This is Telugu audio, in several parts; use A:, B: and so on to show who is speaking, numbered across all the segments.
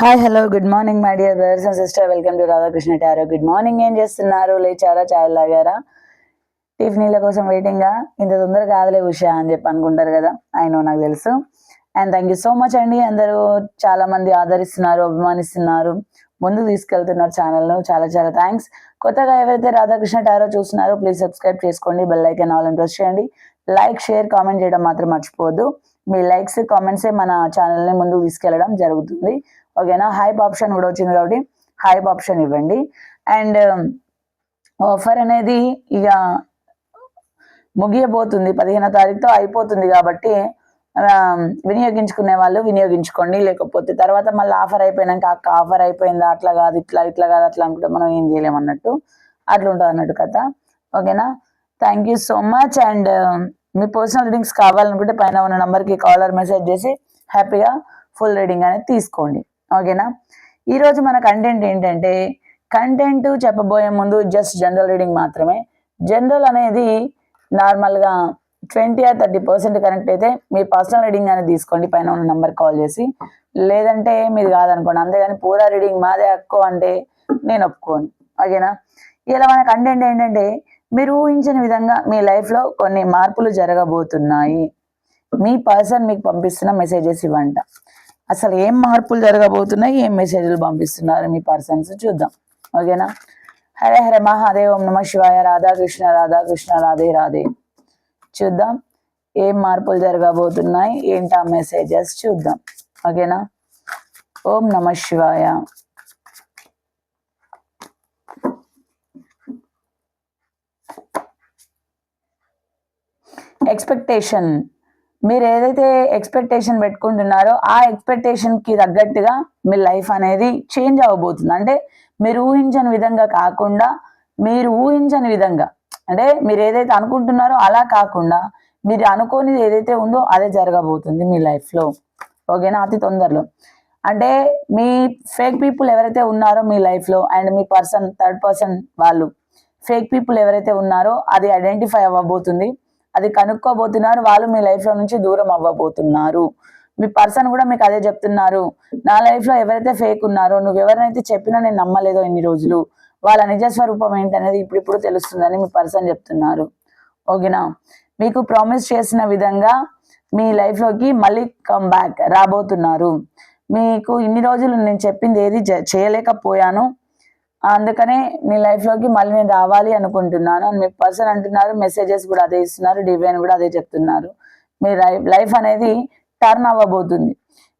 A: Hi hello good morning my dear brothers and sister welcome to Radhakrishna tarot good morning ఏం చేస్తున్నారు? లేచారా? చాయ్ లాగారా టిఫినీల కోసం వెయిటింగా ఇంత తొందరగా కాదులే ఉషా అని చెప్పి అనుకుంటారు కదా. ఆయన నాకు తెలుసు. And thank you so much అండి. అందరూ చాలా మంది ఆదరిస్తున్నారు అభిమానిస్తున్నారు. ముందుకు తీసుకెళ్తున్నారు ఛానల్ను చాలా చాలా థ్యాంక్స్ కొత్తగా ఎవరైతే రాధాకృష్ణ టారో చూస్తున్నారో ప్లీజ్ సబ్స్క్రైబ్ చేసుకోండి. బెల్ ఐకాన్ ఆల్ ప్రెస్ చేయండి. లైక్ షేర్ కామెంట్ చేయడం మాత్రం మర్చిపోవద్దు. మీ లైక్స్ కామెంట్సే మన ఛానల్ని ముందుకు తీసుకెళ్ళడం జరుగుతుంది. ఓకేనా? హైప్ ఆప్షన్ కూడా వచ్చింది కాబట్టి హైప్ ఆప్షన్ ఇవ్వండి. అండ్ um, ఆఫర్ అనేది ఇక ముగియబోతుంది. పదిహేనో తారీఖుతో అయిపోతుంది కాబట్టి um, వినియోగించుకునే వాళ్ళు వినియోగించుకోండి. లేకపోతే తర్వాత మళ్ళీ ఆఫర్ అయిపోయినాక అక్క ఆఫర్ అయిపోయిందా? అట్లా కాదు ఇట్లా ఇట్లా కాదు అట్లా అనుకుంటే మనం ఏం చేయలేం అన్నట్టు. అట్లా ఉంటుంది అన్నట్టు కథ. ఓకేనా? Thank you so much and me personal readings కావాలనుకుంటే పైన ఉన్న నంబర్కి కాలర్ మెసేజ్ చేసి హ్యాపీగా ఫుల్ రీడింగ్ అనేది తీసుకోండి. ఓకేనా ఈరోజు మన కంటెంట్ ఏంటంటే కంటెంట్ చెప్పబోయే ముందు జస్ట్ జనరల్ రీడింగ్ మాత్రమే. జనరల్ అనేది నార్మల్గా twenty or thirty percent connect అయితే మీ పర్సనల్ రీడింగ్ అనేది తీసుకోండి పైన ఉన్న నెంబర్ కాల్ చేసి. లేదంటే మీది కాదనుకోండి అంతేగాని పూరా రీడింగ్ మాదే అక్కో అంటే నేను ఒప్పుకోను. ఓకేనా ఇలా మన కంటెంట్ ఏంటంటే మీరు ఊహించిన విధంగా మీ లైఫ్లో కొన్ని మార్పులు జరగబోతున్నాయి. మీ పర్సన్ మీకు పంపిస్తున్న మెసేజెస్ ఇవ్వంట. అసలు ఏం మార్పులు జరగబోతున్నాయి? ఏం మెసేజ్లు పంపిస్తున్నారు మీ పర్సన్స్ చూద్దాం. ఓకేనా హరే హరే మహాదేవ్ ఓం నమ శివాయ రాధాకృష్ణ రాధాకృష్ణ రాధే రాధే చూద్దాం. ఏం మార్పులు జరగబోతున్నాయి? ఏంటి ఆ మెసేజెస్ చూద్దాం. ఓకేనా ఓం నమ శివాయ. ఎక్స్పెక్టేషన్ మీరు ఏదైతే ఎక్స్పెక్టేషన్ పెట్టుకుంటున్నారో ఆ ఎక్స్పెక్టేషన్కి తగ్గట్టుగా మీ లైఫ్ అనేది చేంజ్ అవ్వబోతుంది. అంటే మీరు ఊహించని విధంగా కాకుండా మీరు ఊహించని విధంగా అంటే మీరు ఏదైతే అనుకుంటున్నారో అలా కాకుండా మీరు అనుకోనిది ఏదైతే ఉందో అదే జరగబోతుంది మీ లైఫ్లో ఓకేనా? అతి తొందరలో. అంటే మీ ఫేక్ పీపుల్ ఎవరైతే ఉన్నారో మీ లైఫ్లో అండ్ మీ పర్సన్ థర్డ్ పర్సన్ వాళ్ళు ఫేక్ పీపుల్ ఎవరైతే ఉన్నారో అది ఐడెంటిఫై అవ్వబోతుంది. అది కనుక్కోబోతున్నారు. వాళ్ళు మీ లైఫ్లో నుంచి దూరం అవ్వబోతున్నారు. మీ పర్సన్ కూడా మీకు అదే చెప్తున్నారు. నా లైఫ్లో ఎవరైతే ఫేక్ ఉన్నారో నువ్వు ఎవరినైతే చెప్పినా నేను నమ్మలేదో ఇన్ని రోజులు. వాళ్ళ నిజ స్వరూపం ఏంటనేది ఇప్పుడిప్పుడు తెలుస్తుందని మీ పర్సన్ చెప్తున్నారు. ఓకేనా? మీకు ప్రామిస్ చేసిన విధంగా మీ లైఫ్లోకి మళ్ళీ కమ్ బ్యాక్ రాబోతున్నారు. మీకు ఇన్ని రోజులు నేను చెప్పింది ఏది చేయలేకపోయాను. అందుకనే మీ లైఫ్లోకి మళ్ళీ నేను రావాలి అనుకుంటున్నాను. అని మీ పర్సన్ అంటున్నారు మెసేజెస్ కూడా అదే ఇస్తున్నారు డివైన్ కూడా అదే చెప్తున్నారు. మీ లైఫ్ లైఫ్ అనేది టర్న్ అవ్వబోతుంది.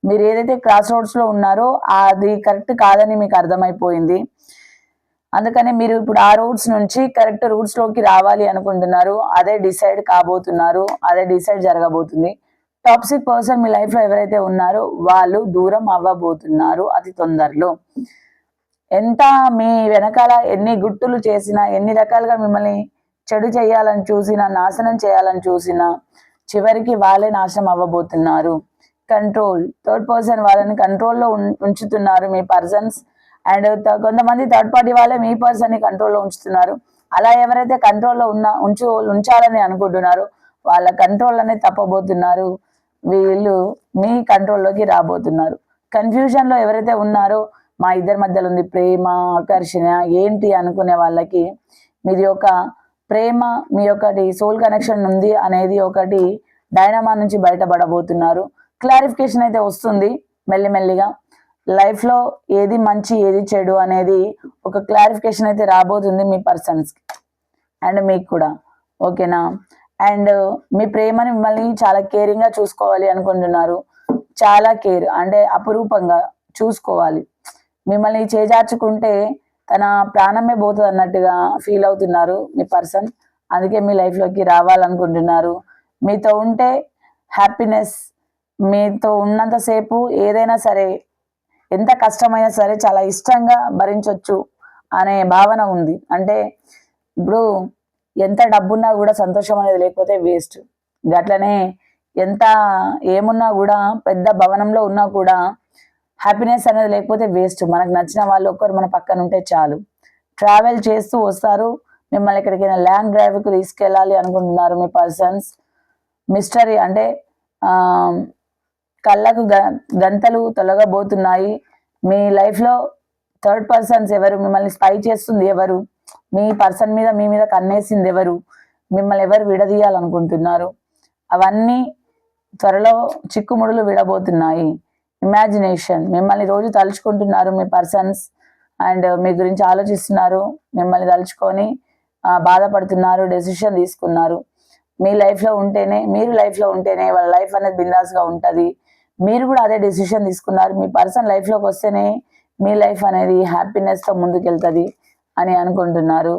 A: మీరు ఏదైతే క్రాస్ రోడ్స్లో ఉన్నారో అది కరెక్ట్ కాదని మీకు అర్థమైపోయింది. అందుకని మీరు ఇప్పుడు ఆ రూట్స్ నుంచి కరెక్ట్ రూట్స్లోకి రావాలి అనుకుంటున్నారు. అదే డిసైడ్ కాబోతున్నారు అదే డిసైడ్ జరగబోతుంది. టాక్సిక్ పర్సన్ మీ లైఫ్లో ఎవరైతే ఉన్నారో వాళ్ళు దూరం అవ్వబోతున్నారు అతి తొందరలో. ఎంత మీ వెనకాల ఎన్ని గుట్టులు చేసినా ఎన్ని రకాలుగా మిమ్మల్ని చెడు చేయాలని చూసినా నాశనం చేయాలని చూసినా చివరికి వాళ్ళే నాశనం అవ్వబోతున్నారు. కంట్రోల్ థర్డ్ పర్సన్ వాళ్ళని కంట్రోల్లో ఉంచుతున్నారు మీ పర్సన్స్ అండ్ కొంతమంది థర్డ్ పార్టీ వాళ్ళే మీ పర్సన్ని కంట్రోల్లో ఉంచుతున్నారు. అలా ఎవరైతే కంట్రోల్లో ఉన్న ఉంచు ఉంచాలని అనుకుంటున్నారో వాళ్ళ కంట్రోల్లోనే తప్పబోతున్నారు. వీళ్ళు మీ కంట్రోల్లోకి రాబోతున్నారు. కన్ఫ్యూజన్లో ఎవరైతే ఉన్నారో మా ఇద్దరి మధ్యలో ఉంది ప్రేమ ఆకర్షణ ఏంటి అనుకునే వాళ్ళకి మీది ఒక ప్రేమ మీ ఒకటి సోల్ కనెక్షన్ ఉంది అనేది ఒకటి డైనమా నుంచి బయటపడబోతున్నారు. క్లారిఫికేషన్ అయితే వస్తుంది మెల్లిమెల్లిగా. లైఫ్లో ఏది మంచి ఏది చెడు అనేది ఒక క్లారిఫికేషన్ అయితే రాబోతుంది మీ పర్సన్స్కి అండ్ మీకు కూడా. ఓకేనా అండ్ మీ ప్రేమని మిమ్మల్ని చాలా కేరింగ్గా చూసుకోవాలి అనుకుంటున్నారు. చాలా కేర్ అంటే అపురూపంగా చూసుకోవాలి. మిమ్మల్ని చేజార్చుకుంటే తన ప్రాణమే పోతుంది అన్నట్టుగా ఫీల్ అవుతున్నారు మీ పర్సన్. అందుకే మీ లైఫ్లోకి రావాలనుకుంటున్నారు. మీతో ఉంటే హ్యాపీనెస్ మీతో ఉన్నంతసేపు ఏదైనా సరే ఎంత కష్టమైనా సరే చాలా ఇష్టంగా భరించవచ్చు అనే భావన ఉంది. అంటే ఇప్పుడు ఎంత డబ్బున్నా కూడా సంతోషం అనేది లేకపోతే వేస్ట్ గట్లనే ఎంత ఏమున్నా కూడా పెద్ద భవనంలో ఉన్నా కూడా హ్యాపీనెస్ అనేది లేకపోతే వేస్ట్ మనకు నచ్చిన వాళ్ళు ఒక్కరు మన పక్కన ఉంటే చాలు. ట్రావెల్ చేస్తూ వస్తారు. మిమ్మల్ని ఎక్కడికైనా ల్యాండ్ డ్రైవ్కి తీసుకెళ్ళాలి అనుకుంటున్నారు మీ పర్సన్స్ మిస్టరీ అంటే కళ్ళకు గ- గంతలు తొలగబోతున్నాయి. మీ లైఫ్లో థర్డ్ పర్సన్స్ ఎవరు? మిమ్మల్ని స్పై చేస్తుంది ఎవరు? మీ పర్సన్ మీద మీ మీద కన్నేసింది ఎవరు? మిమ్మల్ని ఎవరు విడదీయాలనుకుంటున్నారు? అవన్నీ త్వరలో చిక్కుముడులు విడబోతున్నాయి. ఇమాజినేషన్ మిమ్మల్ని రోజు తలుచుకుంటున్నారు మీ పర్సన్స్ అండ్ మీ గురించి ఆలోచిస్తున్నారు. మిమ్మల్ని తలుచుకొని బాధపడుతున్నారు డెసిషన్ తీసుకున్నారు. మీ లైఫ్లో ఉంటేనే మీరు లైఫ్లో ఉంటేనే వాళ్ళ లైఫ్ అనేది బిందాస్గా ఉంటుంది. మీరు కూడా అదే డెసిషన్ తీసుకున్నారు. మీ పర్సన్ లైఫ్లోకి వస్తేనే మీ లైఫ్ అనేది హ్యాపీనెస్తో ముందుకెళ్తుంది అని అనుకుంటున్నారు.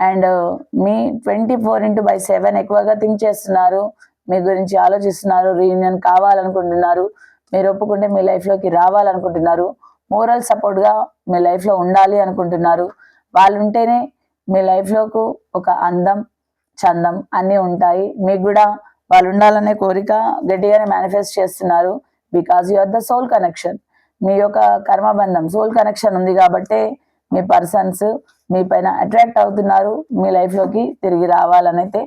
A: And uh, me twenty four into by seven ఎక్కువగా థింక్ చేస్తున్నారు. మీ గురించి ఆలోచిస్తున్నారు. రీయూనియన్ కావాలనుకుంటున్నారు. మీరు ఒప్పుకుంటే మీ లైఫ్లోకి రావాలనుకుంటున్నారు. మోరల్ సపోర్ట్గా మీ లైఫ్లో ఉండాలి అనుకుంటున్నారు. వాళ్ళు ఉంటేనే మీ లైఫ్లోకు ఒక అందం చందం అన్నీ ఉంటాయి. మీకు కూడా వాళ్ళు ఉండాలనే కోరిక గట్టిగానే మేనిఫెస్ట్ చేస్తున్నారు. Because you are the soul connection మీ యొక్క కర్మబంధం సోల్ కనెక్షన్ ఉంది కాబట్టే మీ పర్సన్స్ మీ పైన అట్రాక్ట్ అవుతున్నారు. మీ లైఫ్లోకి తిరిగి రావాలని అయితే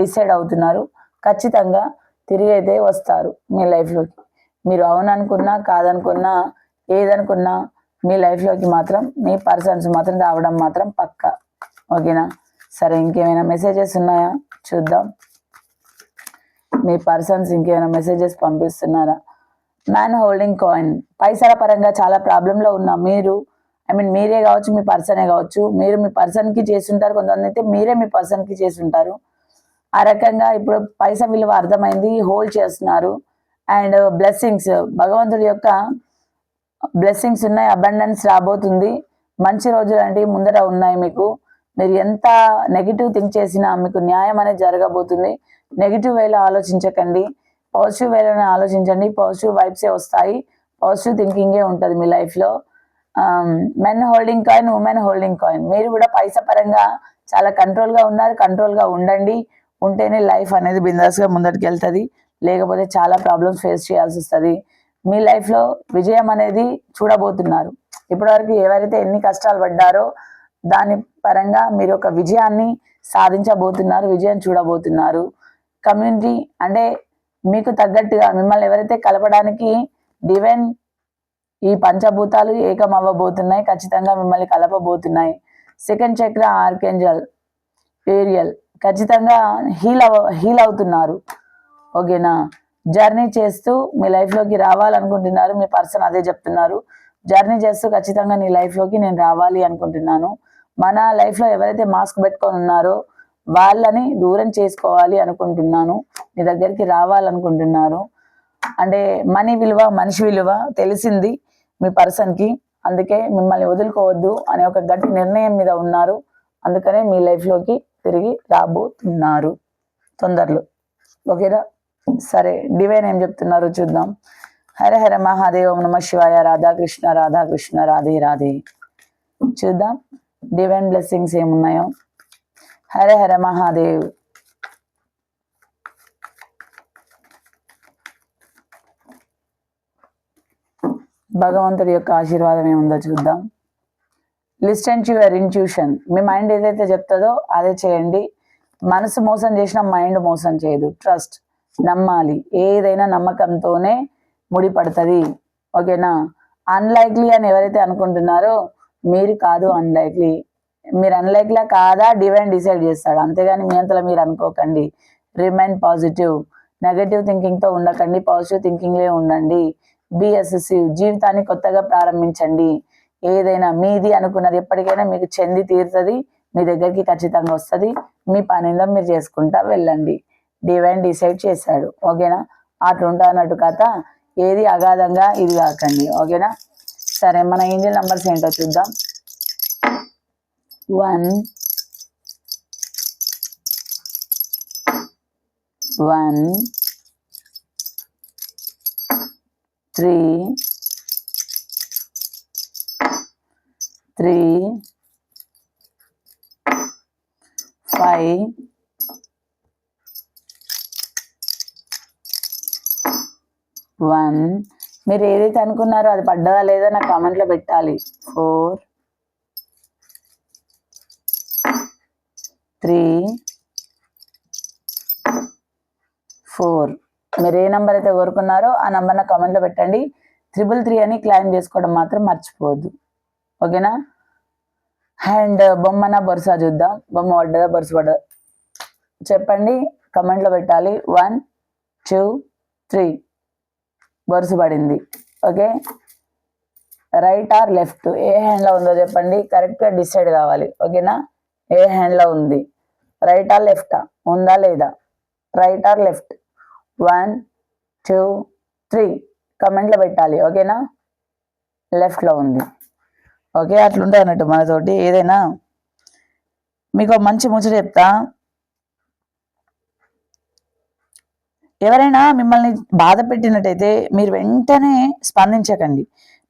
A: డిసైడ్ అవుతున్నారు. ఖచ్చితంగా తిరిగి అయితే వస్తారు మీ లైఫ్లోకి మీరు అవుననుకున్నా కాదనుకున్నా ఏదనుకున్నా మీ లైఫ్లోకి మాత్రం మీ పర్సన్స్ మాత్రం రావడం మాత్రం పక్కా. ఓకేనా? సరే ఇంకేమైనా మెసేజెస్ ఉన్నాయా? చూద్దాం. మీ పర్సన్స్ ఇంకేమైనా మెసేజెస్ పంపిస్తున్నారా? మ్యాన్ హోల్డింగ్ కాయిన్ పైసల పరంగా చాలా ప్రాబ్లంలో ఉన్న. మీరు ఐ మీన్ మీరే కావచ్చు మీ పర్సనే కావచ్చు మీరు మీ పర్సన్కి చేస్తుంటారు. కొంతమంది అయితే మీరే మీ పర్సన్కి చేస్తుంటారు. ఆ రకంగా ఇప్పుడు పైసా విలువ అర్థమైంది హోల్డ్ చేస్తున్నారు. And blessings. భగవంతుడి యొక్క బ్లెస్సింగ్స్ ఉన్నాయి అబండెన్స్ రాబోతుంది. మంచి రోజులు అంటే ముందర ఉన్నాయి మీకు. మీరు ఎంత నెగిటివ్ థింక్ చేసినా మీకు న్యాయం అనేది జరగబోతుంది. నెగిటివ్ వేలో ఆలోచించకండి. పాజిటివ్ వేలోనే ఆలోచించండి. పాజిటివ్ వైబ్సే వస్తాయి. పాజిటివ్ థింకింగే ఉంటుంది మీ లైఫ్లో men holding coin women holding coin మీరు కూడా పైసా పరంగా చాలా కంట్రోల్గా ఉన్నారు. కంట్రోల్గా ఉండండి. ఉంటేనే లైఫ్ అనేది బిందాస్గా ముందరికి వెళ్తుంది లేకపోతే చాలా ప్రాబ్లమ్స్ ఫేస్ చేయాల్సి వస్తుంది. మీ లైఫ్లో విజయం అనేది చూడబోతున్నారు. ఇప్పటివరకు ఎవరైతే ఎన్ని కష్టాలు పడ్డారో దాని పరంగా మీరు ఒక విజయాన్ని సాధించబోతున్నారు విజయం చూడబోతున్నారు. కమ్యూనిటీ అంటే మీకు తగ్గట్టుగా మిమ్మల్ని ఎవరైతే కలపడానికి డివైన్ ఈ పంచభూతాలు ఏకం అవ్వబోతున్నాయి ఖచ్చితంగా మిమ్మల్ని కలపబోతున్నాయి. సెకండ్ చక్ర ఆర్కెంజల్ ఏరియల్ ఖచ్చితంగా హీల్ అవ హీల్ అవుతున్నారు. ఓకేనా? జర్నీ చేస్తూ మీ లైఫ్లోకి రావాలనుకుంటున్నారు మీ పర్సన్ అదే చెప్తున్నారు. జర్నీ చేస్తూ ఖచ్చితంగా నీ లైఫ్లోకి నేను రావాలి అనుకుంటున్నాను. మన లైఫ్లో ఎవరైతే మాస్క్ పెట్టుకొని ఉన్నారో వాళ్ళని దూరం చేసుకోవాలి అనుకుంటున్నాను. నీ దగ్గరికి రావాలనుకుంటున్నారు. అంటే మనీ విలువ మనిషి విలువ తెలిసింది మీ పర్సన్కి అందుకే మిమ్మల్ని వదులుకోవద్దు అనే ఒక గట్టి నిర్ణయం మీద ఉన్నారు. అందుకనే మీ లైఫ్లోకి తిరిగి రాబోతున్నారు. తొందరలో. ఓకేనా? సరే డివైన్ ఏం చెప్తున్నారు చూద్దాం. హర హర మహాదేవం నమ శివాయ రాధాకృష్ణ రాధాకృష్ణ రాధే రాధే. చూద్దాం. డివైన్ బ్లెస్సింగ్స్ ఏమున్నాయో. హర హర మహాదేవ్. భగవంతుడి యొక్క ఆశీర్వాదం ఏముందో చూద్దాం. లిస్టెన్ టు యువర్ ఇంట్యూషన్ మీ మైండ్ ఏదైతే చెప్తుందో అదే చేయండి. మనసు మోసం చేసిన మైండ్ మోసం చేయదు. ట్రస్ట్ నమ్మాలి. ఏదైనా నమ్మకంతోనే ముడిపడుతుంది. ఓకేనా? అన్లైక్లీ అని ఎవరైతే అనుకుంటున్నారో మీరు కాదు అన్లైక్లీ మీరు అన్లైక్లా కాదా? డివైన్ డిసైడ్ చేస్తాడు. అంతేగాని మీ అంతలో మీరు అనుకోకండి. రిమైన్ పాజిటివ్ నెగటివ్ థింకింగ్తో ఉండకండి. పాజిటివ్ థింకింగ్లే ఉండండి. బిఎస్ఎస్సీ జీవితాన్ని కొత్తగా ప్రారంభించండి. ఏదైనా మీది అనుకున్నది ఎప్పటికైనా మీకు చెంది తీరుతుంది. మీ దగ్గరికి ఖచ్చితంగా వస్తుంది. మీ పనిలో మీరు చేసుకుంటా వెళ్ళండి. డివైన్ డిసైడ్ చేశాడు. ఓకేనా? అట్లుంటా అన్నట్టు కథ. ఏది అగాధంగా ఇది కాకండి. ఓకేనా? సరే మన ఏంజల్ నంబర్స్ ఏంటో చూద్దాం. One one three three five one. మీరు ఏదైతే అనుకున్నారో అది పడ్డదా లేదా నా కామెంట్లో పెట్టాలి. ఫోర్. త్రీ. ఫోర్. మీరు ఏ నెంబర్ అయితే కోరుకున్నారో ఆ నెంబర్ నా కామెంట్లో పెట్టండి. త్రిబుల్ త్రీ అని క్లైమ్ చేసుకోవడం మాత్రం మర్చిపోవద్దు. ఓకేనా? అండ్ బొమ్మన బొరుసా చూద్దాం. బొమ్మ పడ్డదా బొరుసు పడ్డదా? చెప్పండి. కమెంట్లో పెట్టాలి. One two three. బొరుసు పడింది ఓకే? Right or left? ఏ హ్యాండ్లో ఉందో చెప్పండి. కరెక్ట్గా డిసైడ్ కావాలి. ఓకేనా? ఏ హ్యాండ్లో ఉంది? రైట్ ఆర్ లెఫ్టా? ఉందా లేదా? Right or left? One two three. కమెంట్లో పెట్టాలి. ఓకేనా? లెఫ్ట్లో ఉంది. ఓకే? అట్లుంటాయి అన్నట్టు మనతోటి. ఏదైనా? మీకు మంచి ముచ్చట చెప్తా. ఎవరైనా మిమ్మల్ని బాధ పెట్టినట్టయితే మీరు వెంటనే స్పందించకండి.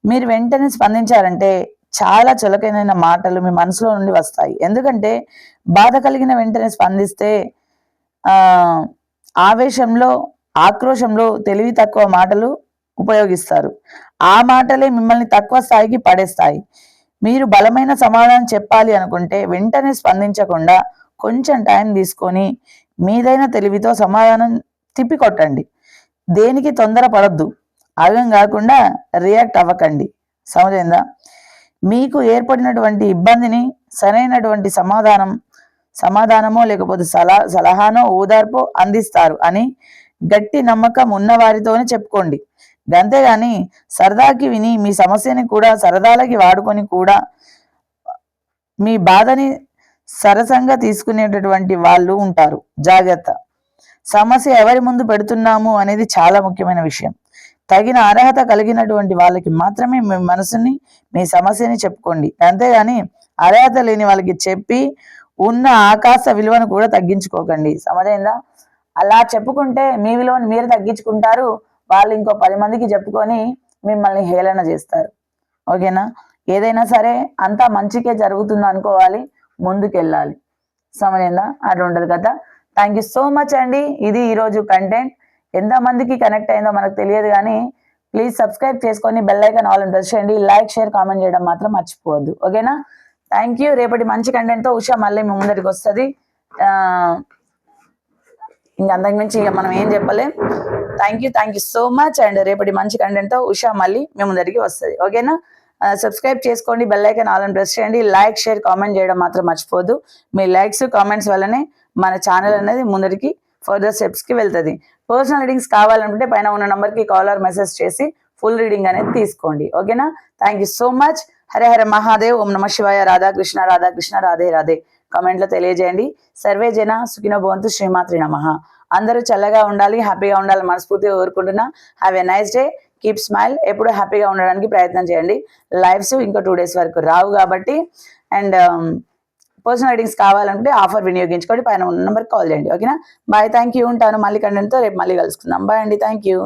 A: మీరు వెంటనే స్పందించారంటే చాలా చులకైన మాటలు మీ మనసులో నుండి వస్తాయి. ఎందుకంటే బాధ కలిగిన వెంటనే స్పందిస్తే ఆ ఆవేశంలో ఆక్రోశంలో తెలివి తక్కువ మాటలు ఉపయోగిస్తారు. ఆ మాటలే మిమ్మల్ని తక్కువ స్థాయికి పడేస్తాయి. మీరు బలమైన సమాధానం చెప్పాలి అనుకుంటే వెంటనే స్పందించకుండా కొంచెం టైం తీసుకొని మీదైన తెలివితో సమాధానం తిప్పికొట్టండి. దేనికి తొందర పడద్దు ఆగం కాకుండా రియాక్ట్ అవ్వకండి. సమజైందా? మీకు ఏర్పడినటువంటి ఇబ్బందిని సరైనటువంటి సమాధానం సమాధానమో లేకపోతే సలా సలహానో ఓదార్పో అందిస్తారు అని గట్టి నమ్మకం ఉన్నవారితోనే చెప్పుకోండి. అంతేగాని సరదాకి విని మీ సమస్యని కూడా సరదాలకి వాడుకొని కూడా మీ బాధని సరసంగా తీసుకునేటటువంటి వాళ్ళు ఉంటారు. జాగ్రత్త. సమస్య ఎవరి ముందు పెడుతున్నాము అనేది చాలా ముఖ్యమైన విషయం. తగిన అర్హత కలిగినటువంటి వాళ్ళకి మాత్రమే మీ మనసుని మీ సమస్యని చెప్పుకోండి. అంతేగాని అర్హత లేని వాళ్ళకి చెప్పి ఉన్న ఆకాశ విలువను కూడా తగ్గించుకోకండి. సమజైందా? అలా చెప్పుకుంటే మీ విలువను మీరు తగ్గించుకుంటారు. వాళ్ళు ఇంకో పది మందికి చెప్పుకొని మిమ్మల్ని హేళన చేస్తారు. ఓకేనా? ఏదైనా సరే అంతా మంచికే జరుగుతుంది అనుకోవాలి. ముందుకెళ్ళాలి. సమజైందా? అటు ఉండదు కదా? థ్యాంక్ యూ సో మచ్ అండి. ఇది ఈరోజు కంటెంట్ ఎంతమందికి కనెక్ట్ అయిందో మనకు తెలియదు కానీ ప్లీజ్ సబ్స్క్రైబ్ చేసుకొని బెల్ ఐకాన్ ఆల్ ప్రెస్ చేయండి. లైక్ షేర్ కామెంట్ చేయడం మాత్రం మర్చిపోవద్దు. ఓకేనా థ్యాంక్ యూ రేపటి మంచి కంటెంట్తో ఉషా మళ్ళీ మీ ముందరికి వస్తుంది. ఇంకా అంతకు మించి ఇక మనం ఏం చెప్పలేం. Thank you thank you so much and రేపటి మంచి కంటెంట్తో ఉషా మళ్ళీ మీ ముందరికి వస్తుంది. ఓకేనా సబ్స్క్రైబ్ చేసుకోండి బెల్ ఐకాన్ ఆల్ ప్రెస్ చేయండి. లైక్ షేర్ కామెంట్ చేయడం మాత్రం మర్చిపోవద్దు. మీ లైక్స్ కామెంట్స్ వల్లనే మన ఛానల్ అనేది ముందరికి ఫర్దర్ స్టెప్స్కి వెళ్తుంది. పర్సనల్ రీడింగ్స్ కావాలనుకుంటే పైన ఉన్న నెంబర్కి కాల్ ఆర్ మెసేజ్ చేసి ఫుల్ రీడింగ్ అనేది తీసుకోండి. ఓకేనా thank you so much Hare Hare Mahadev. ఓం నమ శివాయ. రాధాకృష్ణ రాధాకృష్ణ రాధే రాధే కమెంట్లో తెలియజేయండి. సర్వే జన సుఖినో భవంతు శ్రీమాత్రి నమ. అందరూ చల్లగా ఉండాలి హ్యాపీగా ఉండాలి మనస్ఫూర్తిగా కోరుకుంటున్నా. Have a nice day keep smile ఎప్పుడు హ్యాపీగా ఉండడానికి ప్రయత్నం చేయండి. లైఫ్స్ ఇంకా టూ డేస్ వరకు రావు కాబట్టి. అండ్ పర్సనల్ ఐడింగ్స్ కావాలంటే ఆఫర్ వినియోగించుకోండి. పైన ఉన్న నెంబర్కి కాల్ చేయండి. ఓకేనా బాయ్ థ్యాంక్ యూ ఉంటాను. మళ్ళీ కంటెంట్తో రేపు మళ్ళీ కలుసుకుందాం. బాయ్ అండి. Thank you